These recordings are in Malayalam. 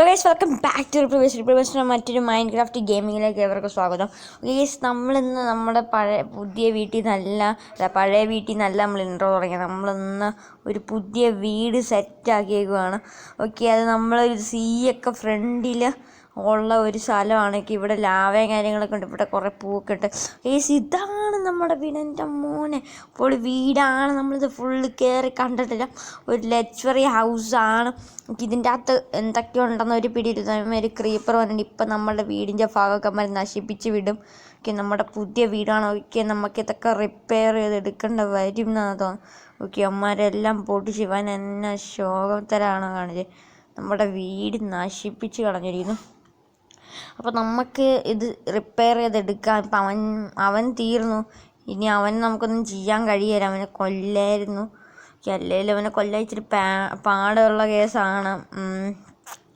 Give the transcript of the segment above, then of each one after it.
Hello guys welcome back to പ്രിവേഷൻ റിപ്രവേഷന്റെ മറ്റൊരു മൈൻഡ് ക്രാഫ്റ്റ് ഗെയിമിങ്ങിലേക്ക് ഏവർക്കും സ്വാഗതം. ഗൈസ് നമ്മളിന്ന് നമ്മുടെ പഴയ പുതിയ വീട്ടിൽ നല്ല അല്ല, പഴയ വീട്ടിൽ നല്ല നമ്മൾ ഇൻട്രോ തുടങ്ങിയത് നമ്മളിന്ന് ഒരു പുതിയ വീട് സെറ്റാക്കിയേക്കുവാണ് ഓക്കെ അത് നമ്മളൊരു സീ ഒക്കെ ഫ്രണ്ടിൽ ഉള്ള ഒരു സ്ഥലമാണ്. ഇവിടെ ലാവയും കാര്യങ്ങളൊക്കെ ഉണ്ട്. ഇവിടെ കുറേ പൂവൊക്കെ ഉണ്ട്. ഗൈസ് ഇതാണ് നമ്മുടെ വീട് എന്റെ മോനെ. അപ്പോൾ വീടാണ് നമ്മളിത് ഫുള്ള് കയറി കണ്ടിട്ടില്ല. ഒരു ലക്ഷറി ഹൗസാണ് ഇതിന്റെ അകത്ത് എന്തൊക്കെയോ ഉണ്ടെന്ന് ഒരു പിടിയിൽ ഒരു ക്രീപ്പർ വന്നിട്ട് ഇപ്പം നമ്മുടെ വീടിന്റെ ഭാഗമൊക്കെ മരം നശിപ്പിച്ച് വിടും. ഓക്കെ നമ്മുടെ പുതിയ വീടാണ്. ഓക്കെ നമുക്ക് ഇതൊക്കെ റിപ്പയർ ചെയ്ത് എടുക്കേണ്ട വരും എന്നാണ് തോന്നുന്നത് ഓക്കെ അമ്മമാരെല്ലാം പൊട്ടി ശിവൻ എന്നെ ശോകത്തരാണ് കാണിച്ചത്. നമ്മുടെ വീട് നശിപ്പിച്ച് കളഞ്ഞിരിക്കുന്നു. അപ്പോൾ നമുക്ക് ഇത് റിപ്പയർ ചെയ്തെടുക്കാം ഇപ്പം അവൻ അവൻ തീർന്നു. ഇനി അവൻ നമുക്കൊന്നും ചെയ്യാൻ കഴിയില്ല. അവനെ കൊല്ലായിരുന്നു. അല്ലെങ്കിലും അവനെ കൊല്ലാൻ ഇച്ചിരി പാ പാടുള്ള കേസാണ്.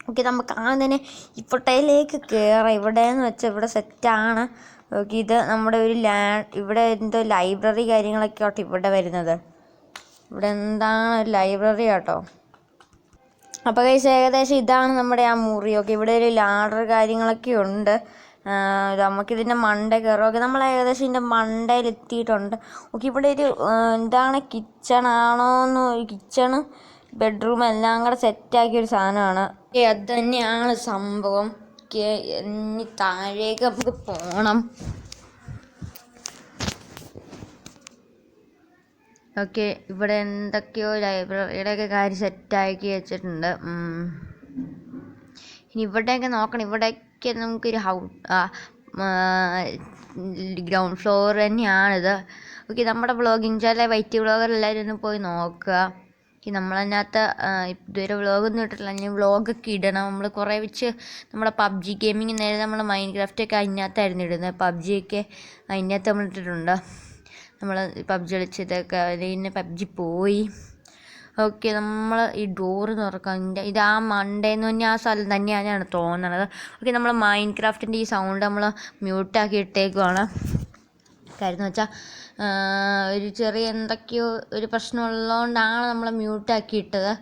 ഓക്കെ നമുക്ക് ആദ്യം തന്നെ ഇപ്പോട്ടയിലേക്ക് കയറാം ഇവിടെ എന്ന് വെച്ചാൽ ഇവിടെ സെറ്റാണ് ഓക്കെ ഇത് നമ്മുടെ ഒരു ലാ ഇവിടെ എന്തോ ലൈബ്രറി കാര്യങ്ങളൊക്കെ ആട്ടോ ഇവിടെ വരുന്നത്. ഇവിടെ എന്താണ് ലൈബ്രറി ആട്ടോ? അപ്പോൾ കൈസ് ഏകദേശം ഇതാണ് നമ്മുടെ ആ മുറി ഓക്കെ ഇവിടെ ഒരു ലാഡർ കാര്യങ്ങളൊക്കെ ഉണ്ട്. നമുക്ക് നമുക്കിതിന്റെ മണ്ട കയറും ഓക്കെ നമ്മൾ ഏകദേശം ഇതിന്റെ മണ്ടയിൽ എത്തിയിട്ടുണ്ട്. ഓക്കെ ഇവിടെ ഒരു എന്താണ് കിച്ചൺ ആണോ എന്ന് കിച്ചണ് ബെഡ്റൂം എല്ലാം കൂടെ സെറ്റാക്കിയ ഒരു സാധനമാണ്. ഓക്കെ അത് തന്നെയാണ് സംഭവം. ഓക്കെ ഇനി താഴേക്ക് നമുക്ക് പോകണം ഓക്കെ ഇവിടെ എന്തൊക്കെയോ ലൈബ്രറിയുടെയൊക്കെ കാര്യം സെറ്റാക്കി വെച്ചിട്ടുണ്ട്. ഇനി ഇവിടെയൊക്കെ നോക്കണം. ഇവിടെയൊക്കെ നമുക്കൊരു ഹൗ ഗ്രൗണ്ട് ഫ്ലോർ തന്നെയാണിത്. ഓക്കെ നമ്മുടെ ബ്ലോഗിങ് ചാനൽ വൈറ്റ് ബ്ലോഗർ എല്ലാവരും ഒന്ന് പോയി നോക്കുക. നമ്മളതിനകത്ത് ഇതുവരെ വ്ളോഗൊന്നും ഇട്ടിട്ടില്ല. ഇനി വ്ളോഗൊക്കെ ഇടണം. നമ്മൾ കുറേ വെച്ച് നമ്മുടെ പബ്ജി ഗെയിമിങ് നേരെ നമ്മൾ മൈൻഡ് ക്രാഫ്റ്റൊക്കെ അതിനകത്തായിരുന്നു ഇടുന്നത്. പബ്ജിയൊക്കെ അതിനകത്ത് നമ്മൾ ഇട്ടിട്ടുണ്ട്. നമ്മൾ പബ്ജി കളിച്ചതൊക്കെ പിന്നെ പബ്ജി പോയി. ഓക്കെ നമ്മൾ ഈ ഡോറ് തുറക്കാം ഇത് ആ മണ്ടേന്ന് പറഞ്ഞാൽ ആ സ്ഥലം തന്നെയാണ് തോന്നണത്. ഓക്കെ നമ്മൾ മൈൻഡ് ക്രാഫ്റ്റിന്റെ ഈ സൗണ്ട് നമ്മൾ മ്യൂട്ടാക്കി ഇട്ടേക്കുവാണ്. കാര്യം എന്ന് വെച്ചാൽ ഒരു ചെറിയ എന്തൊക്കെയോ ഒരു പ്രശ്നമുള്ളതുകൊണ്ടാണ് നമ്മൾ മ്യൂട്ടാക്കി ഇട്ടത്.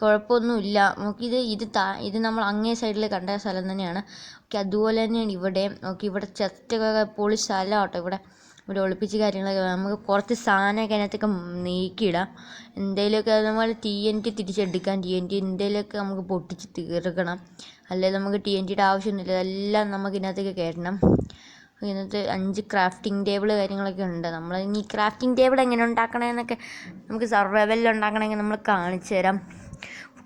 കുഴപ്പമൊന്നുമില്ല. നമുക്കിത് ഇത് താ ഇത് നമ്മൾ അങ്ങേ സൈഡിൽ കണ്ട സ്ഥലം തന്നെയാണ്. ഓക്കെ അതുപോലെ തന്നെയാണ് ഇവിടെ ഓക്കെ ഇവിടെ ചെസ്റ്റൊക്കെ പൊളി സ്ഥലം കേട്ടോ ഇവിടെ. ഇവിടെ ഒളിപ്പിച്ച് കാര്യങ്ങളൊക്കെ നമുക്ക് കുറച്ച് സാധനമൊക്കെ അതിനകത്തൊക്കെ നീക്കിയിടാം. എന്തെങ്കിലുമൊക്കെ അതുപോലെ ടി എൻ ടി തിരിച്ചെടുക്കാം. ടി എൻ ടി എന്തെങ്കിലുമൊക്കെ നമുക്ക് പൊട്ടിച്ച് തീർക്കണം. അല്ലെങ്കിൽ നമുക്ക് ടി എൻ ടിയുടെ ആവശ്യമൊന്നുമില്ല. അതെല്ലാം നമുക്ക് ഇതിനകത്തേക്ക് കയറ്റണം. ഇതിനകത്ത് അഞ്ച് ക്രാഫ്റ്റിംഗ് ടേബിൾ കാര്യങ്ങളൊക്കെ ഉണ്ട്. നമ്മൾ ഇനി ക്രാഫ്റ്റിംഗ് ടേബിൾ എങ്ങനെ ഉണ്ടാക്കണമെന്നൊക്കെ നമുക്ക് സർവൈവലിൽ ഉണ്ടാക്കണമെങ്കിൽ നമ്മൾ കാണിച്ചു തരാം.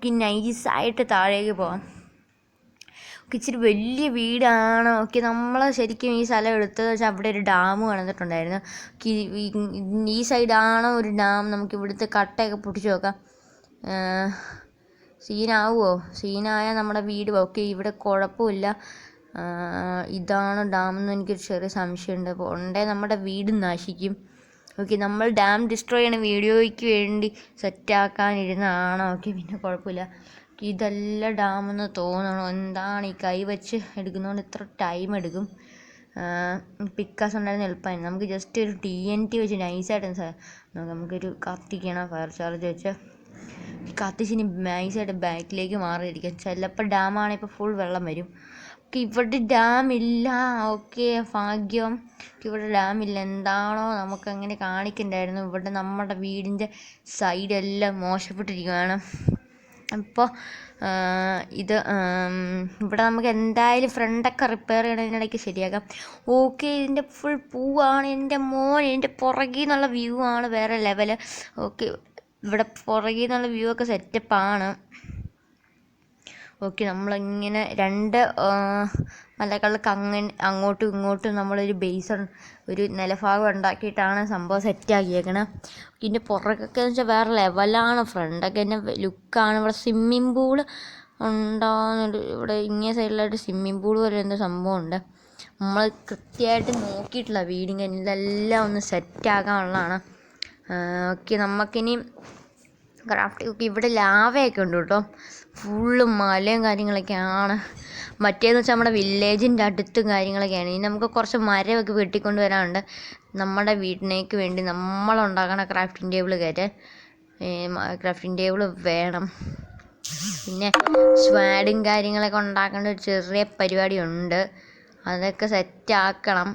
നൈസായിട്ട് താഴേക്ക് പോകാം ഇച്ചിരി വലിയ വീടാണ്. ഓക്കെ നമ്മൾ ശരിക്കും ഈ സ്ഥലം എടുത്തത് വെച്ചാൽ അവിടെ ഒരു ഡാം കണ്ടിട്ടുണ്ടായിരുന്നു. ഈ- സൈഡാണോ ഒരു ഡാം? നമുക്ക് ഇവിടുത്തെ കട്ടയൊക്കെ പൊട്ടിച്ച് നോക്കാം. സീനാവുമോ സീനായാൽ നമ്മുടെ വീട്. ഓക്കെ ഇവിടെ കുഴപ്പമില്ല. ഇതാണോ ഇതാണ് ഡാം എന്ന് എനിക്കൊരു ചെറിയ സംശയമുണ്ട്. അപ്പോൾ ഉണ്ടേ നമ്മുടെ വീട് നശിക്കും. ഓക്കെ നമ്മൾ ഡാം ഡിസ്ട്രോയ് ചെയ്യണ വീഡിയോയ്ക്ക് വേണ്ടി സെറ്റാക്കാനിരുന്നതാണ്. ഓക്കെ പിന്നെ കുഴപ്പമില്ല. ഇതല്ല ഡാമെന്ന് തോന്നണം. എന്താണ് ഈ കൈ വെച്ച് എടുക്കുന്നതുകൊണ്ട് ഇത്ര ടൈം എടുക്കും? പിക്കാസ് ഉണ്ടായിരുന്ന എളുപ്പമായിരുന്നു. നമുക്ക് ജസ്റ്റ് ഒരു ടി എൻ ടി വെച്ച് നൈസായിട്ട് നമുക്കൊരു കത്തിക്കണം ഫയർ ചാർജ് വെച്ച്. കത്തിച്ച് കത്തിച്ചിനി നൈസായിട്ട് ബാക്കിലേക്ക് മാറിയിരിക്കുക ചിലപ്പോൾ ഡാമാണ് ഇപ്പോൾ ഫുൾ വെള്ളം വരും. ഇവിടെ ഡാം ഇല്ല. ഓക്കെ ഭാഗ്യം. ഇവിടെ ഡാമില്ല എന്താണോ നമുക്ക് അങ്ങനെ കാണിക്കണ്ടായിരുന്നു. ഇവിടെ നമ്മുടെ വീടിന്റെ സൈഡെല്ലാം മോശപ്പെട്ടിരിക്കുകയാണ് അപ്പോൾ ഇത് ഇവിടെ നമുക്ക് എന്തായാലും ഫ്രണ്ടൊക്കെ റിപ്പയർ ചെയ്യണതിനിടയ്ക്ക് ശരിയാക്കാം. ഓക്കെ ഇതിന്റെ ഫുൾ പൂവാണ്. എന്റെ മോൻ എന്റെ പുറകിൽ നിന്നുള്ള വ്യൂ ആണ് വേറെ ലെവൽ ഓക്കെ ഇവിടെ പുറകിൽ നിന്നുള്ള വ്യൂ ഒക്കെ സെറ്റപ്പാണ് ഓക്കെ നമ്മളിങ്ങനെ രണ്ട് മലകൾക്ക് അങ്ങനെ അങ്ങോട്ടും ഇങ്ങോട്ടും നമ്മളൊരു ബേസ് ഒരു നിലഭാഗം ഉണ്ടാക്കിയിട്ടാണ് സംഭവം സെറ്റാക്കിയേക്കണത് ഇതിന്റെ പുറകൊക്കെ എന്ന് വെച്ചാൽ വേറെ ലെവലാണ് ഫ്രണ്ടൊക്കെ തന്നെ ലുക്കാണ് ഇവിടെ സ്വിമ്മിംഗ് പൂൾ ഉണ്ടാകുന്നൊരു ഇവിടെ ഇങ്ങേ സൈഡിലായിട്ട് സ്വിമ്മിംഗ് പൂൾ പോലെ എന്തോ സംഭവമുണ്ട് നമ്മൾ കൃത്യമായിട്ട് നോക്കിയിട്ടില്ല വീടിന്റെ ഇതെല്ലാം ഒന്ന് സെറ്റാക്കാനുള്ളതാണ് ഓക്കെ നമുക്കിനി ക്രാഫ്റ്റ് ഇവിടെ ലാവയൊക്കെ ഉണ്ട് കേട്ടോ. ഫുള്ള് മലയും കാര്യങ്ങളൊക്കെയാണ്. മറ്റേന്ന് വെച്ചാൽ നമ്മുടെ വില്ലേജിന്റെ അടുത്തും കാര്യങ്ങളൊക്കെയാണ്. ഇനി നമുക്ക് കുറച്ച് മരമൊക്കെ വെട്ടിക്കൊണ്ട് വരാനുണ്ട്. നമ്മുടെ വീട്ടിലേക്ക് വേണ്ടി നമ്മളുണ്ടാക്കണ ക്രാഫ്റ്റിംഗ് ടേബിൾ കയറ്റാൻ ക്രാഫ്റ്റിംഗ് ടേബിൾ വേണം. പിന്നെ സ്വാഡും കാര്യങ്ങളൊക്കെ ഉണ്ടാക്കേണ്ട ഒരു ചെറിയ പരിപാടിയുണ്ട്. അതൊക്കെ സെറ്റ് ആക്കണം.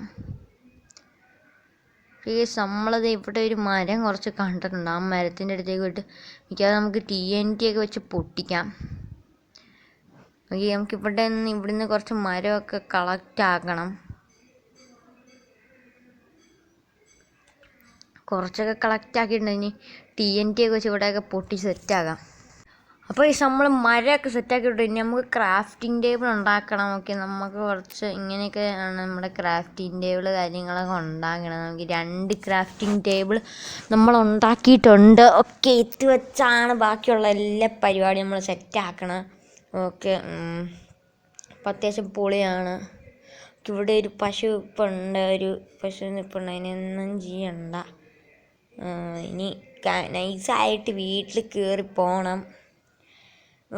ഈ നമ്മളത് ഇവിടെ ഒരു മരം കുറച്ച് കണ്ടിട്ടുണ്ട്. ആ മരത്തിന്റെ അടുത്തേക്ക് പോയിട്ട് മിക്കവാറും നമുക്ക് ടി എൻ ടി ഒക്കെ വെച്ച് പൊട്ടിക്കാം. നമുക്ക് ഇവിടെ നിന്ന് ഇവിടുന്ന് കുറച്ച് മരമൊക്കെ കളക്റ്റ് ആക്കണം. കുറച്ചൊക്കെ കളക്ട് ആക്കിയിട്ടുണ്ടെങ്കിൽ ടി എൻ ടി ഒക്കെ വെച്ച് ഇവിടെയൊക്കെ പൊട്ടി സെറ്റാകാം അപ്പോൾ ഈ നമ്മൾ മരമൊക്കെ സെറ്റാക്കിയിട്ട് ഇനി നമുക്ക് ക്രാഫ്റ്റിംഗ് ടേബിൾ ഉണ്ടാക്കണം. ഓക്കെ നമുക്ക് കുറച്ച് ഇങ്ങനെയൊക്കെ ആണ് നമ്മുടെ ക്രാഫ്റ്റിംഗ് ടേബിൾ കാര്യങ്ങളൊക്കെ ഉണ്ടാക്കണം നമുക്ക് രണ്ട് ക്രാഫ്റ്റിംഗ് ടേബിൾ നമ്മൾ ഉണ്ടാക്കിയിട്ടുണ്ട്. ഒക്കെ ഇത് വെച്ചാണ് ബാക്കിയുള്ള എല്ലാ പരിപാടിയും നമ്മൾ സെറ്റാക്കണം ഓക്കെ അപ്പം അത്യാവശ്യം പൊളിയാണ്. ഇവിടെ ഒരു പശു ഇപ്പം ഉണ്ട്. ഒരു പശു ഇപ്പം ഉണ്ട്. അതിനൊന്നും ചെയ്യണ്ട. ഇനി നൈസായിട്ട് വീട്ടിൽ കയറി പോകണം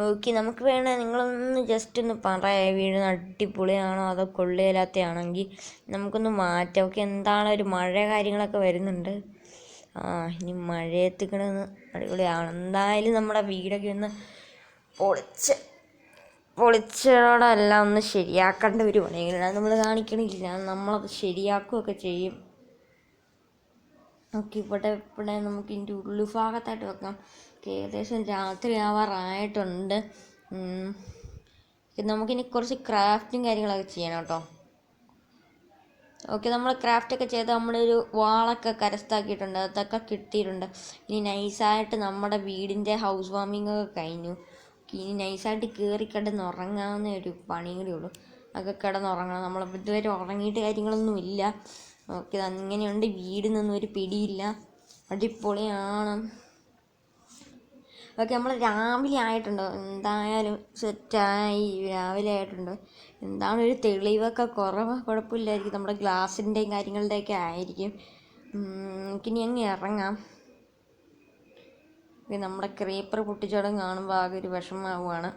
ഓക്കെ നമുക്ക് വേണേ നിങ്ങളൊന്ന് ജസ്റ്റ് ഒന്ന് പറയാം വീട് അടിപൊളിയാണോ അതോ കൊള്ളിയില്ലാത്തയാണെങ്കിൽ നമുക്കൊന്ന് മാറ്റാം. ഓക്കെ എന്താണ് ഒരു മഴ കാര്യങ്ങളൊക്കെ വരുന്നുണ്ട്? ആ ഇനി മഴയത്തിക്കണമെന്ന് അടിപൊളിയാണ്. എന്തായാലും നമ്മുടെ വീടൊക്കെ ഒന്ന് പൊളിച്ച് പൊളിച്ചോടെല്ലാം ഒന്ന് ശരിയാക്കേണ്ട ഒരു പണികളാണ് നമ്മൾ കാണിക്കണില്ല. നമ്മളത് ശരിയാക്കുകയൊക്കെ ചെയ്യും. ഓക്കെ ഇവിടെ ഇവിടെ നമുക്ക് ഇതിന്റെ ഉള്ളുഭാഗത്തായിട്ട് വെക്കാം. ഒക്കെ ഏകദേശം രാത്രി ആവാറായിട്ടുണ്ട് നമുക്കിനി കുറച്ച് ക്രാഫ്റ്റും കാര്യങ്ങളൊക്കെ ചെയ്യണം കേട്ടോ. ഓക്കെ നമ്മൾ ക്രാഫ്റ്റൊക്കെ ചെയ്ത് നമ്മളൊരു വാളൊക്കെ കരസ്ഥാക്കിയിട്ടുണ്ട് അതൊക്കെ കിട്ടിയിട്ടുണ്ട്. ഇനി നൈസായിട്ട് നമ്മുടെ വീടിന്റെ ഹൗസ് വാമിംഗ് ഒക്കെ കഴിഞ്ഞു. ഇനി നൈസായിട്ട് കയറി കിടന്ന് ഉറങ്ങാവുന്ന ഒരു പണിയും കൂടി ഉള്ളൂ. അതൊക്കെ കിടന്നുറങ്ങണം നമ്മൾ ഇതുവരെ ഉറങ്ങിയിട്ട് കാര്യങ്ങളൊന്നും ഇല്ല. ഓക്കെ അങ്ങനെയുണ്ട് വീടിനൊന്നും ഒരു പിടിയില്ല. അടിപൊളിയാണ്. ഓക്കെ നമ്മൾ രാവിലെ ആയിട്ടുണ്ടോ. എന്തായാലും സെറ്റായി രാവിലെ ആയിട്ടുണ്ടോ. എന്താണ് ഒരു തെളിവൊക്കെ കുറവ്. കുഴപ്പമില്ലായിരിക്കും. നമ്മുടെ ഗ്ലാസിന്റെയും കാര്യങ്ങളുടെയൊക്കെ ആയിരിക്കും. എനിക്കിനി അങ്ങ് ഇറങ്ങാം. നമ്മുടെ ക്രീപ്പർ പൊട്ടിച്ചോടം കാണുമ്പോൾ ആകെ ഒരു വിഷമമാവുകയാണ്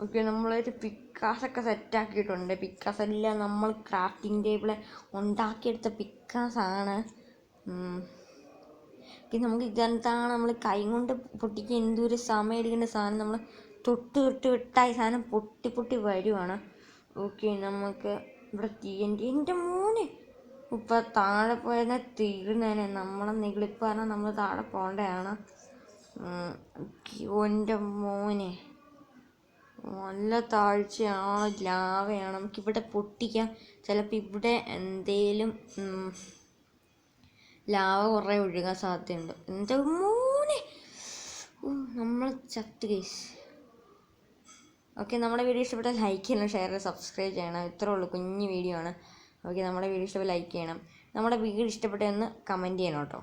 ഓക്കെ നമ്മളൊരു പിക്കാസൊക്കെ സെറ്റാക്കിയിട്ടുണ്ട് പിക്കാസ് എല്ലാം നമ്മൾ ക്രാഫ്റ്റിംഗ് ടേബിളെ ഉണ്ടാക്കിയെടുത്ത പിക്കാസാണ് പിന്നെ നമുക്ക് ഇതെന്താണ് നമ്മൾ കൈ കൊണ്ട് പൊട്ടിക്ക് എന്തൊരു സമയം എടുക്കേണ്ട സാധനം നമ്മൾ തൊട്ട് തൊട്ട് വിട്ടായി സാധനം പൊട്ടി പൊട്ടി വരുവാണ്. ഓക്കെ നമുക്ക് ഇവിടെ തീയന്റെ എന്റെ മോനെ! ഇപ്പം താഴെ പോയത് തീർന്നേനെ നമ്മളെ നെഗളിപ്പാറ നമ്മൾ താഴെ പോകേണ്ടതാണ്. എന്റെ മോനെ. നല്ല താഴ്ചയാണ് ലാവയാണ്. നമുക്കിവിടെ പൊട്ടിക്കാം. ചിലപ്പോൾ ഇവിടെ എന്തേലും ലാവ കുറേ ഒഴുകാൻ സാധ്യതയുണ്ട്. എന്റെ മൂന്ന് നമ്മൾ ചത്ത് കേസ് ഓക്കെ നമ്മുടെ വീഡിയോ ഇഷ്ടപ്പെട്ടാൽ ലൈക്ക് ചെയ്യണം ഷെയർ സബ്സ്ക്രൈബ് ചെയ്യണം. ഇത്രേ ഉള്ളൂ കുഞ്ഞു വീഡിയോ ആണ്. ഓക്കെ നമ്മുടെ വീഡിയോ ഇഷ്ടപ്പെട്ടാൽ ലൈക്ക് ചെയ്യണം. നമ്മുടെ വീഡിയോ ഇഷ്ടപ്പെട്ടതെന്ന് കമന്റ് ചെയ്യണം കേട്ടോ.